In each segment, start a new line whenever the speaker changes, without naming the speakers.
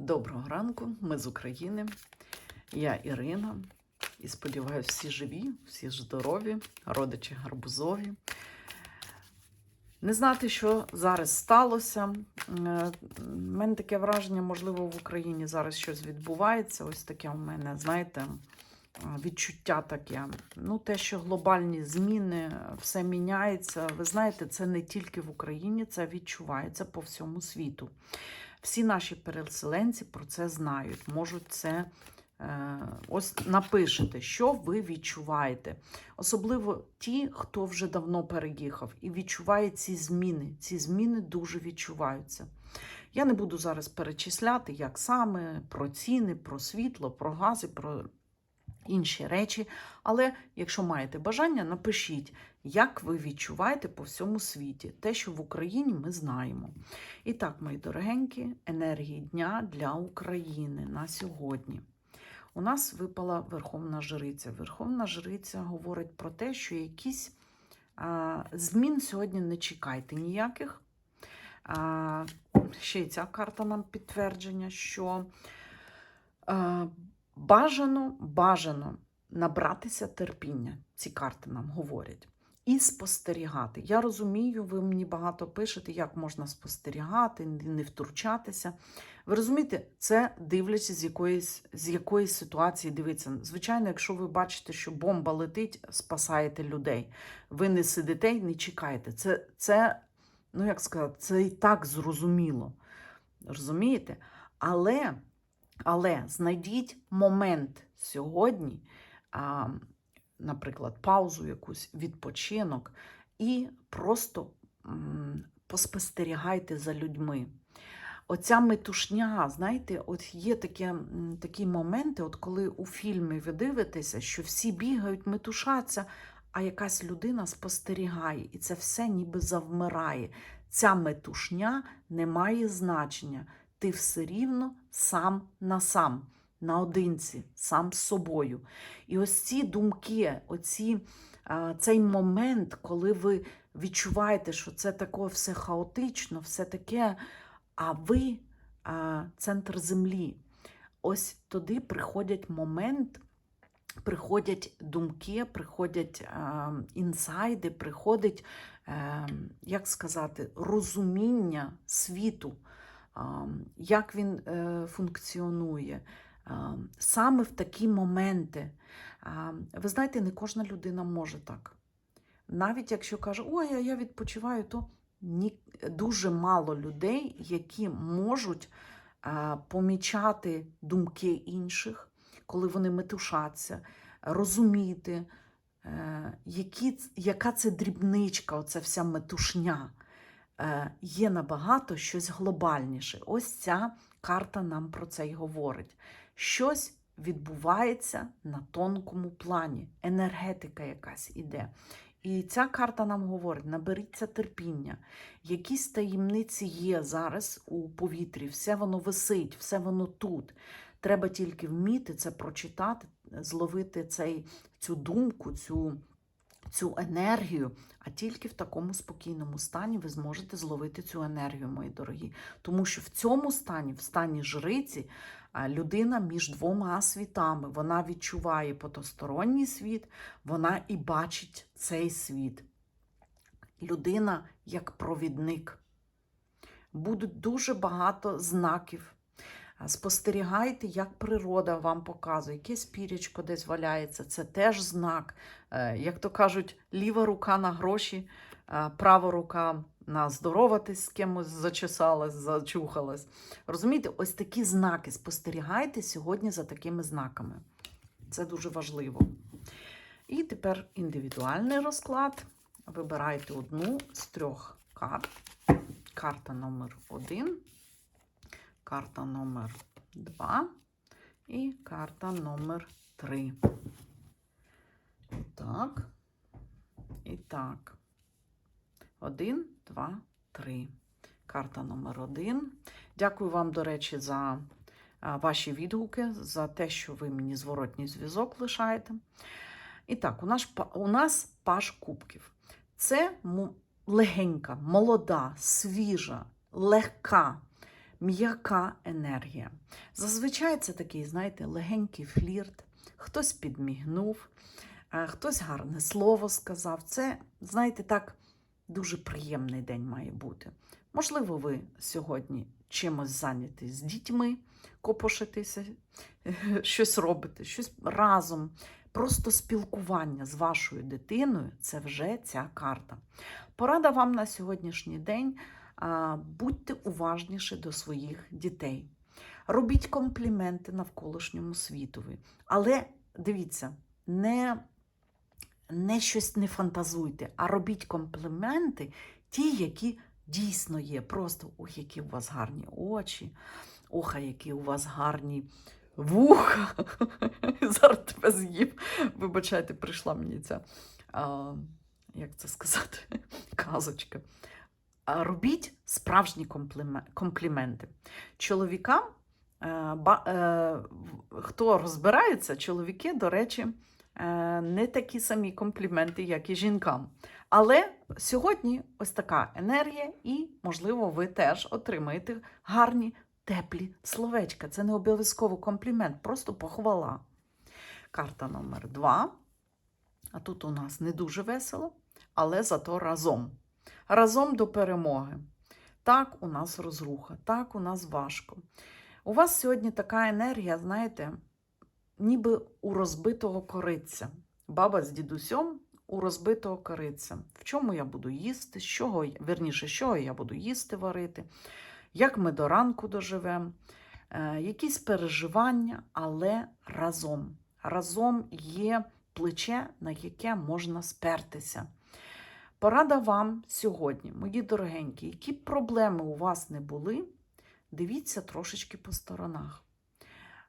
Доброго ранку, ми з України. Я Ірина. І сподіваюся, всі живі, всі здорові, родичі гарбузові. Не знати, що зараз сталося. Е, У мене таке враження, можливо, в Україні зараз щось відбувається. Ось таке у мене, знаєте, е, відчуття таке. Ну, те, що глобальні зміни, все міняється. Ви знаєте, це не тільки в Україні, це відчувається по всьому світу. Всі наші переселенці про це знають, можуть це. е, Ось напишете, що ви відчуваєте. Особливо ті, хто вже давно переїхав і відчуває ці зміни. Ці зміни дуже відчуваються. Я не буду зараз перечисляти, як саме про ціни, про світло, про гази, про інші речі. Але якщо маєте бажання, напишіть, як ви відчуваєте по всьому світі. Те, що в Україні ми знаємо. І так, мої дорогенькі, енергії дня для України на сьогодні. У нас випала Верховна Жриця. Верховна Жриця говорить про те, що якісь а, змін сьогодні не чекайте ніяких. А, ще й ця карта нам підтвердження, що а, бажано, бажано набратися терпіння. Ці карти нам говорять. І спостерігати. Я розумію, ви мені багато пишете, як можна спостерігати, не втручатися. Ви розумієте, це дивлячись з якоїсь, з якоїсь ситуації дивиться. Звичайно, якщо ви бачите, що бомба летить, спасаєте людей. Ви не сидите і не чекаєте. Це, це ну як сказати, це і так зрозуміло. Розумієте? Але, але знайдіть момент сьогодні. А, наприклад, паузу, якусь відпочинок, і просто поспостерігайте за людьми. Оця метушня, знаєте, от є такі, такі моменти, от коли у фільмі ви дивитеся, що всі бігають, метушаться, а якась людина спостерігає, і це все ніби завмирає. Ця метушня не має значення. Ти все рівно сам на сам наодинці, сам з собою. І ось ці думки, оці, цей момент, коли ви відчуваєте, що це таке все хаотично, все таке, а ви центр землі. Ось туди приходять момент, приходять думки, приходять інсайди, приходить, е, як сказати, розуміння світу, як він е, функціонує. Саме в такі моменти. Ви знаєте, не кожна людина може так. Навіть якщо каже, ой, я відпочиваю, то дуже мало людей, які можуть а, помічати думки інших, коли вони метушаться, розуміти, е, які, яка це дрібничка, оця вся метушня. Е, Є набагато щось глобальніше. Ось ця карта нам про це й говорить. Щось відбувається на тонкому плані, енергетика якась іде. І ця карта нам говорить: наберіться терпіння. Якісь таємниці є зараз у повітрі, все воно висить, все воно тут. Треба тільки вміти це прочитати, зловити цей, цю думку, цю, цю енергію. А тільки в такому спокійному стані ви зможете зловити цю енергію, мої дорогі. Тому що в цьому стані, в стані жриці, людина між двома світами. Вона відчуває потосторонній світ, вона і бачить цей світ. Людина як провідник. Будуть дуже багато знаків. Спостерігайте, як природа вам показує, якесь пірячко десь валяється, це теж знак. Е, Як то кажуть, ліва рука на гроші, права рука на здороватись з кимось зачесалась, зачухалась. Розумієте, ось такі знаки. Спостерігайте сьогодні за такими знаками. Це дуже важливо. І тепер індивідуальний розклад. Вибирайте одну з трьох карт. Карта номер один, карта номер два і карта номер три. Так. І так. Один, два, три. Карта номер один. Дякую вам, до речі, за ваші відгуки, за те, що ви мені зворотній зв'язок лишаєте. І так, у нас, у нас паш кубків. Це легенька, молода, свіжа, легка, м'яка енергія. Зазвичай це такий, знаєте, легенький флірт, хтось підмігнув, е, хтось гарне слово сказав. Це, знаєте, так, дуже приємний день має бути. Можливо, ви сьогодні чимось зайняті з дітьми, копошитеся, щось робите, щось разом. Просто спілкування з вашою дитиною це вже ця карта. Порада вам на сьогоднішній день. Будьте уважніші до своїх дітей. Робіть компліменти навколишньому світові. Але дивіться, не, не щось не фантазуйте, а робіть компліменти, ті, які дійсно є. Просто ох, які у вас гарні очі, ох, які у вас гарні вуха. Зараз тебе з'їв. Вибачайте, прийшла мені ця, а, як це сказати, казочка. А Робіть справжні компліменти. Чоловікам, е, е, хто розбирається, чоловіки, до речі, е, не такі самі компліменти, як і жінкам. Але сьогодні ось така енергія, і, можливо, ви теж отримаєте гарні, теплі словечка. Це не обов'язково комплімент, просто похвала. Карта номер два. А тут у нас не дуже весело, але зато разом. Разом до перемоги. Так, у нас розруха, так, у нас важко. У вас сьогодні така енергія, знаєте, ніби у розбитого кориця. Баба з дідусем у розбитого кориця. В чому я буду їсти, з чого, верніше, з чого я буду їсти варити, як ми до ранку доживемо, е, якісь переживання, але разом. Разом є плече, на яке можна спертися. Порада вам сьогодні, мої дорогенькі, які б проблеми у вас не були, дивіться трошечки по сторонах.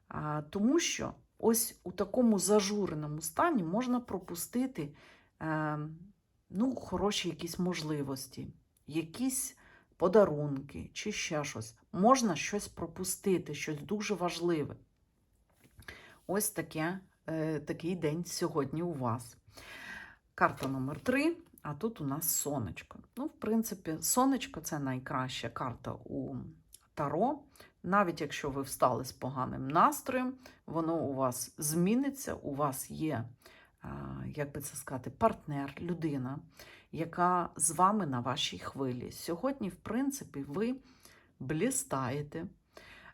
А, тому що ось у такому зажуреному стані можна пропустити е, ну, хороші якісь можливості, якісь подарунки чи ще щось. Можна щось пропустити, щось дуже важливе. Ось таке, е, такий день сьогодні у вас. Карта номер 3, а тут у нас сонечко. Ну, в принципі, сонечко це найкраща карта у Таро. Навіть якщо ви встали з поганим настроєм, воно у вас зміниться, у вас є, як би це сказати, партнер, людина, яка з вами на вашій хвилі. Сьогодні, в принципі, ви блістаєте,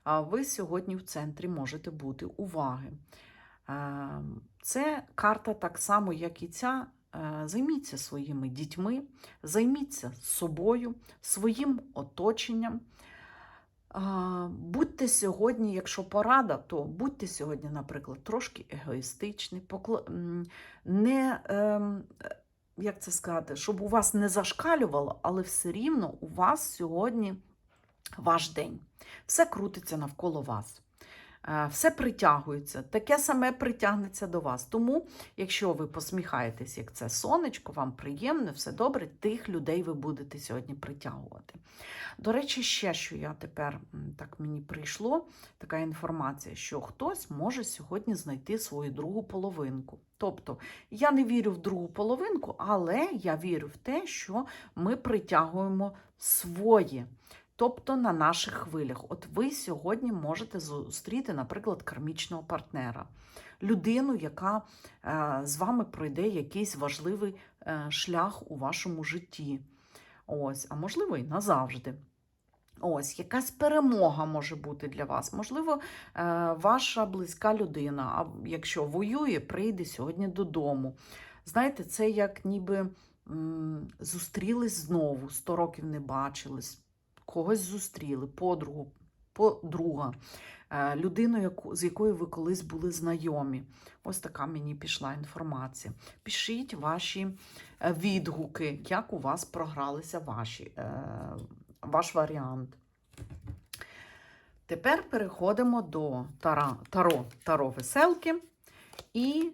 а ви сьогодні в центрі можете бути уваги. Це карта так само, як і ця. Е, Займіться своїми дітьми, займіться собою, своїм оточенням. Будьте сьогодні, якщо порада, то будьте сьогодні, наприклад, трошки егоїстичні, не, ем, е, як це сказати, щоб у вас не зашкалювало, але все рівно у вас сьогодні ваш день. Все крутиться навколо вас. Е, Все притягується, таке саме притягнеться до вас. Тому, якщо ви посміхаєтесь, як це сонечко, вам приємно, все добре, тих людей ви будете сьогодні притягувати. До речі, ще що я тепер так мені прийшло, така інформація, що хтось може сьогодні знайти свою другу половинку. Тобто, я не вірю в другу половинку, але я вірю в те, що ми притягуємо своє. Тобто на наших хвилях. От ви сьогодні можете зустріти, наприклад, кармічного партнера, людину, яка е, з вами пройде якийсь важливий е, шлях у вашому житті. Ось, а можливо, і назавжди. Ось, якась перемога може бути для вас. Можливо, е, ваша близька людина, а якщо воює, прийде сьогодні додому. Знаєте, це як ніби зустрілись знову, 100 років не бачились, когось зустріли, подругу, подруга, е, людину, яку, з якою ви колись були знайомі. Ось така мені пішла інформація. Пишіть ваші е, відгуки, як у вас програлися ваші, е, ваш варіант. Тепер переходимо до тара, таро, таро веселки. І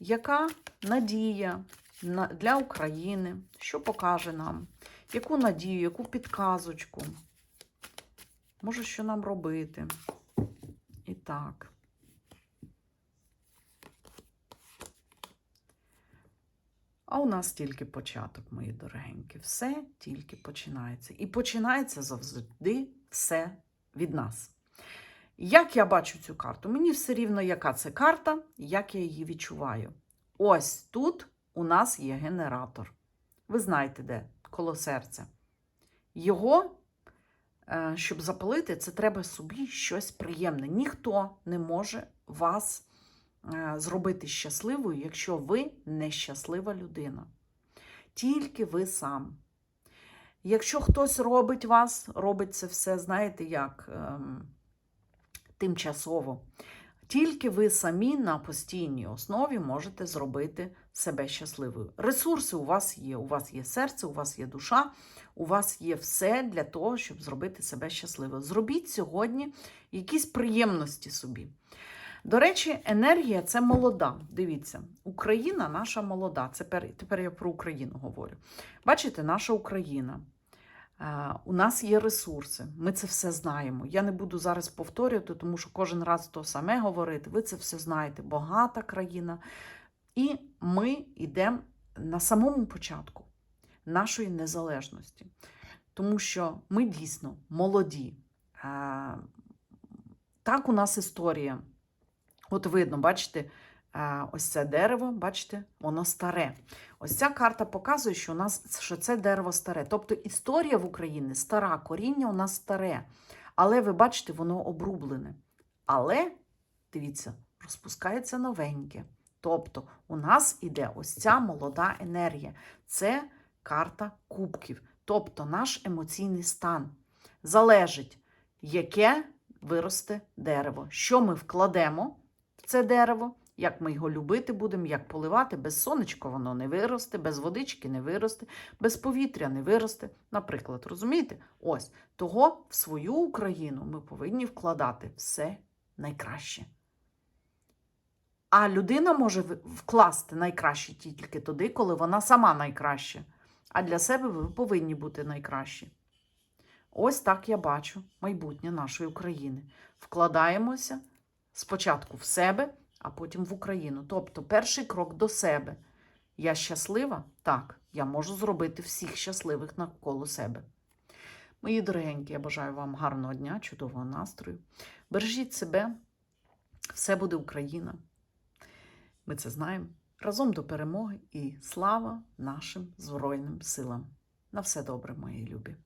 яка надія для України, що покаже нам, яку надію, яку підказочку, може, що нам робити. І так. А у нас тільки початок, мої дорогенькі. Все тільки починається. І починається завжди все від нас. Як я бачу цю карту? Мені все рівно, яка це карта, як я її відчуваю. Ось тут у нас є генератор. Ви знаєте, де? Коло серця. Його, е, щоб запалити, це треба собі щось приємне. Ніхто не може вас е, зробити щасливою, якщо ви нещаслива людина. Тільки ви сам. Якщо хтось робить вас, робить це все, знаєте як, ем, тимчасово. Тільки ви самі на постійній основі можете зробити себе щасливою. Ресурси у вас є. У вас є серце, у вас є душа, у вас є все для того, щоб зробити себе щасливою. Зробіть сьогодні якісь приємності собі. До речі, енергія це молода. Дивіться, Україна наша молода. Це пер- тепер я про Україну говорю. Бачите, наша Україна. Е, У нас є ресурси, ми це все знаємо. Я не буду зараз повторювати, тому що кожен раз то саме говорити. Ви це все знаєте. Багата країна. І ми йдемо на самому початку нашої незалежності, тому що ми дійсно молоді. Е, Так, у нас історія. От видно, бачите, е, ось це дерево, бачите, воно старе. Ось ця карта показує, що у нас що це дерево старе. Тобто історія в Україні стара, коріння у нас старе. Але ви бачите, воно обрублене. Але, дивіться, розпускається новеньке. Тобто, у нас іде ось ця молода енергія. Це карта кубків. Тобто наш емоційний стан залежить, яке виросте дерево. Що ми вкладемо в це дерево, як ми його любити будемо, як поливати. Без сонечка воно не виросте, без водички не виросте, без повітря не виросте. Наприклад, розумієте? Ось того в свою Україну ми повинні вкладати все найкраще. А людина може вкласти найкраще тільки тоді, коли вона сама найкраща. А для себе ви повинні бути найкращі. Ось так я бачу майбутнє нашої України. Вкладаємося спочатку в себе, а потім в Україну. Тобто, перший крок до себе. Я щаслива? Так, я можу зробити всіх щасливих навколо себе. Мої дорогенькі, я бажаю вам гарного дня, чудового настрою. Бережіть себе, все буде Україна. Ми це знаємо. Разом до перемоги і слава нашим Збройним силам. На все добре, мої любі.